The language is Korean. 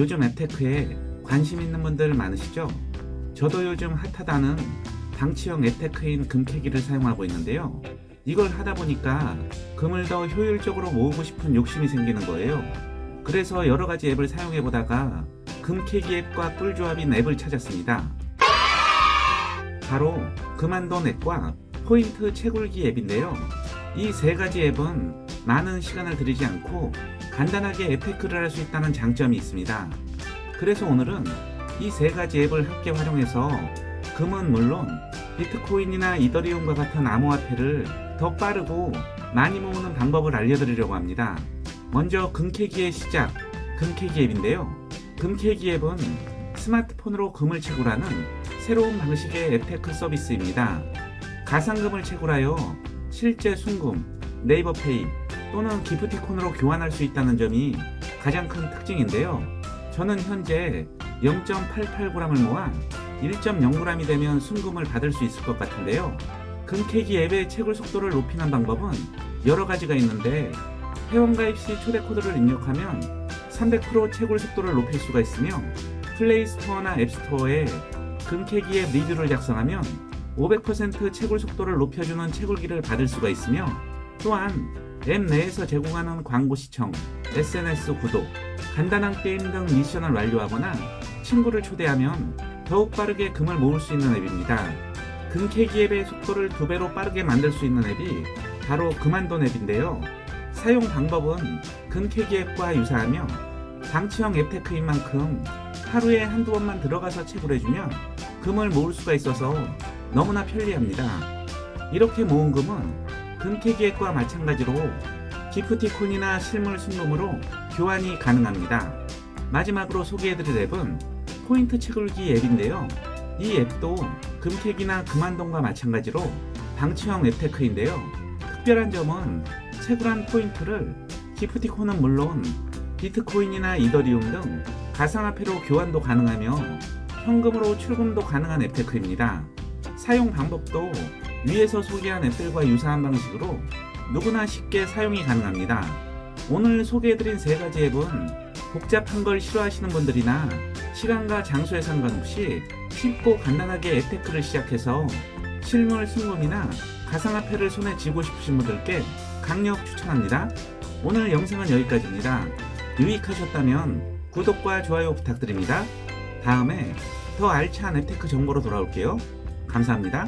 요즘 앱테크에 관심 있는 분들 많으시죠? 저도 요즘 핫하다는 방치형 앱테크인 금캐기를 사용하고 있는데요. 이걸 하다 보니까 금을 더 효율적으로 모으고 싶은 욕심이 생기는 거예요. 그래서 여러 가지 앱을 사용해 보다가 금캐기 앱과 꿀조합인 앱을 찾았습니다. 바로 금한돈 앱과 포인트 채굴기 앱인데요. 이 세 가지 앱은 많은 시간을 들이지 않고 간단하게 앱테크를 할 수 있다는 장점이 있습니다. 그래서 오늘은 이 세 가지 앱을 함께 활용해서 금은 물론 비트코인이나 이더리움과 같은 암호화폐를 더 빠르고 많이 모으는 방법을 알려드리려고 합니다. 먼저 금캐기의 시작, 금캐기 앱인데요. 금캐기 앱은 스마트폰으로 금을 채굴하는 새로운 방식의 앱테크 서비스입니다. 가상금을 채굴하여 실제 순금, 네이버페이 또는 기프티콘으로 교환할 수 있다는 점이 가장 큰 특징인데요. 저는 현재 0.88g을 모아 1.0g이 되면 순금을 받을 수 있을 것 같은데요. 금캐기 앱의 채굴 속도를 높이는 방법은 여러 가지가 있는데 회원가입 시 초대 코드를 입력하면 300% 채굴 속도를 높일 수가 있으며 플레이 스토어나 앱 스토어에 금캐기 앱 리뷰를 작성하면 500% 채굴 속도를 높여주는 채굴기를 받을 수가 있으며 또한 앱 내에서 제공하는 광고 시청, SNS 구독, 간단한 게임 등 미션을 완료하거나 친구를 초대하면 더욱 빠르게 금을 모을 수 있는 앱입니다. 금 캐기 앱의 속도를 두 배로 빠르게 만들 수 있는 앱이 바로 금한돈 앱인데요. 사용 방법은 금 캐기 앱과 유사하며 방치형 앱테크인 만큼 하루에 한두 번만 들어가서 채굴 해주면 금을 모을 수가 있어서 너무나 편리합니다. 이렇게 모은 금은 금캐기 앱과 마찬가지로 기프티콘이나 실물 순금으로 교환이 가능합니다. 마지막으로 소개해드릴 앱은 포인트 채굴기 앱인데요. 이 앱도 금캐기나 금한동과 마찬가지로 방치형 앱테크인데요. 특별한 점은 채굴한 포인트를 기프티콘은 물론 비트코인이나 이더리움 등 가상화폐로 교환도 가능하며 현금으로 출금도 가능한 앱테크입니다. 사용 방법도 위에서 소개한 앱들과 유사한 방식으로 누구나 쉽게 사용이 가능합니다. 오늘 소개해드린 세 가지 앱은 복잡한 걸 싫어하시는 분들이나 시간과 장소에 상관없이 쉽고 간단하게 앱테크를 시작해서 실물 순금이나 가상화폐를 손에 쥐고 싶으신 분들께 강력 추천합니다. 오늘 영상은 여기까지입니다. 유익하셨다면 구독과 좋아요 부탁드립니다. 다음에 더 알찬 앱테크 정보로 돌아올게요. 감사합니다.